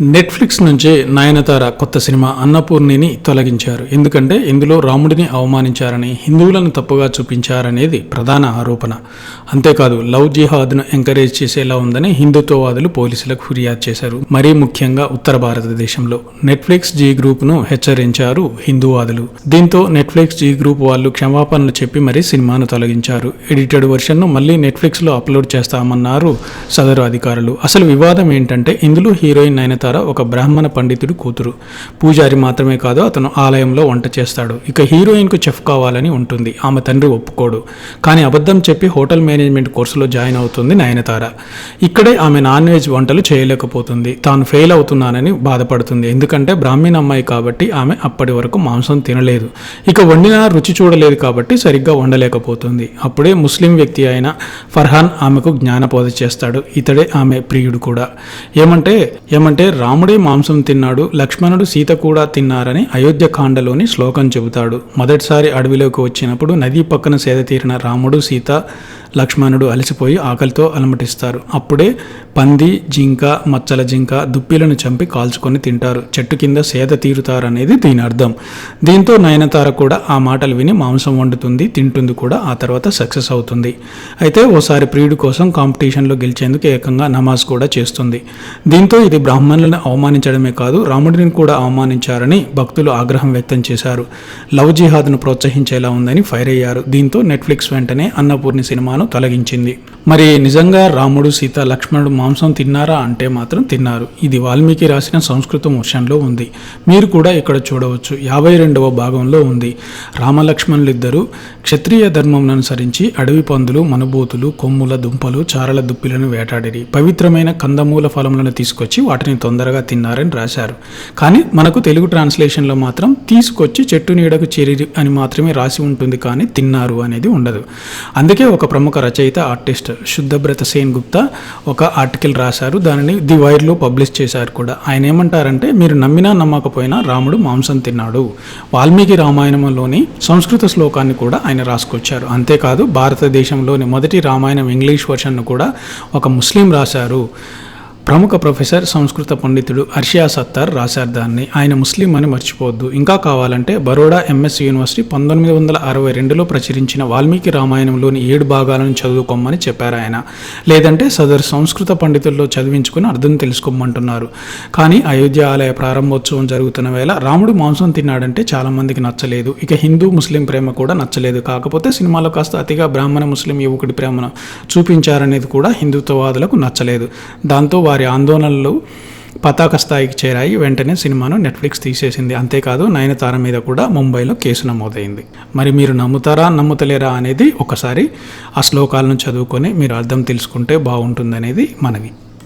Netflix నుంచి నయనతార కొత్త cinema అన్నపూర్ణిని తొలగించారు. ఎందుకంటే ఇందులో రాముడిని అవమానించారని హిందువులను తప్పుగా చూపించారనేది ప్రధాన ఆరోపణ. అంతేకాదు లవ్ జిహాద్ను ఎంకరేజ్ చేసేలా ఉందని హిందుత్వవాదులు పోలీసులకు ఫిర్యాదు చేశారు. మరీ ముఖ్యంగా ఉత్తర భారతదేశంలో. నెట్ఫ్లిక్స్ జీ గ్రూప్ను హెచ్చరించారు హిందూవాదులు. దీంతో నెట్ఫ్లిక్స్ జీ గ్రూప్ వాళ్ళు క్షమాపణలు చెప్పి మరీ సినిమాను తొలగించారు. ఎడిటెడ్ వర్షన్ను మళ్ళీ నెట్ఫ్లిక్స్లో అప్లోడ్ చేస్తామన్నారు సదరు అధికారులు. అసలు వివాదం ఏంటంటే ఇందులో హీరోయిన్ నయనతార ఒక బ్రాహ్మణ పండితుడు కూతురు. పూజారి మాత్రమే కాదు అతను ఆలయంలో వంట చేస్తాడు. ఇక హీరోయిన్కు చెఫ్ కావాలని ఉంటుంది. ఆమె తండ్రి ఒప్పుకోడు. కానీ అబద్ధం చెప్పి హోటల్ మేనేజ్మెంట్ కోర్సులో జాయిన్ అవుతుంది నయనతార. ఇక్కడే ఆమె నాన్ వెజ్ వంటలు చేయలేకపోతుంది. తాను ఫెయిల్ అవుతున్నానని బాధపడుతుంది. ఎందుకంటే బ్రాహ్మీణ అమ్మాయి కాబట్టి ఆమె అప్పటి వరకు మాంసం తినలేదు. ఇక వండిన రుచి చూడలేదు కాబట్టి సరిగ్గా వండలేకపోతుంది. అప్పుడే ముస్లిం వ్యక్తి అయిన ఫర్హాన్ ఆమెకు జ్ఞానబోధ చేస్తాడు. ఇతడే ఆమె ప్రియుడు కూడా. ఏమంటే ఏమంటే రాముడే మాంసం తిన్నాడు లక్ష్మణుడు సీత కూడా తిన్నారని అయోధ్యకాండలోని శ్లోకం చెబుతాడు. మొదటిసారి అడవిలోకి వచ్చినప్పుడు నదీ పక్కన సేద తీరిన రాముడు సీత లక్ష్మణుడు అలసిపోయి ఆకలితో అలమటిస్తారు. అప్పుడే పంది జింక మచ్చల జింక దుప్పిలను చంపి కాల్చుకొని తింటారు. చెట్టు కింద సేద తీరుతారనేది దీని అర్థం. దీంతో నయనతార కూడా ఆ మాటలు విని మాంసం వండుతుంది తింటుంది కూడా ఆ తర్వాత సక్సెస్ అవుతుంది. అయితే ఓసారి ప్రియుడి కోసం కాంపిటీషన్లో గెలిచేందుకు ఏకంగా నమాజ్ కూడా చేస్తుంది. దీంతో ఇది బ్రాహ్మణులను అవమానించడమే కాదు రాముడిని కూడా అవమానించారని భక్తులు ఆగ్రహం వ్యక్తం చేశారు. లవ్ జిహాద్ను ప్రోత్సహించేలా ఉందని ఫైర్ అయ్యారు. దీంతో నెట్ఫ్లిక్స్ వెంటనే అన్నపూర్ణి సినిమా సినిమాను తొలగించింది. మరి నిజంగా రాముడు సీత లక్ష్మణుడు మాంసం తిన్నారా అంటే మాత్రం తిన్నారు. ఇది వాల్మీకి రాసిన సంస్కృతం మోషన్లో ఉంది. మీరు కూడా ఇక్కడ చూడవచ్చు. యాభై రెండవ భాగంలో ఉంది. రామలక్ష్మణులిద్దరూ క్షత్రియ ధర్మం అనుసరించి అడవి పందులు మనబూతులు కొమ్ముల దుంపలు చారల దుప్పిలను వేటాడిరి. పవిత్రమైన కందమూల ఫలములను తీసుకొచ్చి వాటిని తొందరగా తిన్నారని రాశారు. కానీ మనకు తెలుగు ట్రాన్స్లేషన్లో మాత్రం తీసుకొచ్చి చెట్టు నీడకు చేరి అని మాత్రమే రాసి ఉంటుంది కానీ తిన్నారు అనేది ఉండదు. అందుకే ఒక ప్రముఖ రచయిత ఆర్టిస్ట్ శుద్ధబ్రత సేన్ గుప్తా ఒక ఆర్టికల్ రాశారు. దానిని ది వైర్లో పబ్లిష్ చేశారు కూడా. ఆయన ఏమంటారంటే మీరు నమ్మినా నమ్మకపోయినా రాముడు మాంసం తిన్నాడు. వాల్మీకి రామాయణంలోని సంస్కృత శ్లోకాన్ని కూడా ఆయన రాసుకొచ్చారు. అంతేకాదు భారతదేశంలోని మొదటి రామాయణం ఇంగ్లీష్ వర్షన్ను కూడా ఒక ముస్లిం రాశారు. ప్రముఖ ప్రొఫెసర్ సంస్కృత పండితుడు అర్షియా సత్తార్ రాశారు దాన్ని. ఆయన ముస్లిం అని మర్చిపోవద్దు. ఇంకా కావాలంటే బరోడా ఎంఎస్ యూనివర్సిటీ పంతొమ్మిది వందల అరవై రెండులో ప్రచురించిన వాల్మీకి రామాయణంలోని ఏడు భాగాలను చదువుకోమని చెప్పారు ఆయన. లేదంటే సదరు సంస్కృత పండితుల్లో చదివించుకుని అర్థం తెలుసుకోమంటున్నారు. కానీ అయోధ్య ఆలయ ప్రారంభోత్సవం జరుగుతున్న వేళ రాముడు మాంసం తిన్నాడంటే చాలామందికి నచ్చలేదు. ఇక హిందూ ముస్లిం ప్రేమ కూడా నచ్చలేదు. కాకపోతే సినిమాలో కాస్త అతిగా బ్రాహ్మణ ముస్లిం యువకుడి ప్రేమను చూపించారనేది కూడా హిందుత్వవాదులకు నచ్చలేదు. దాంతో వారి ఆందోళనలు పతాక స్థాయికి చేరాయి. వెంటనే సినిమాను నెట్ఫ్లిక్స్ తీసేసింది. అంతేకాదు నయనతార మీద కూడా ముంబైలో కేసు నమోదైంది. మరి మీరు నమ్ముతారా నమ్ముతలేరా అనేది ఒకసారి ఆ శ్లోకాలను చదువుకొని మీరు అర్థం తెలుసుకుంటే బాగుంటుందనేది మనవి.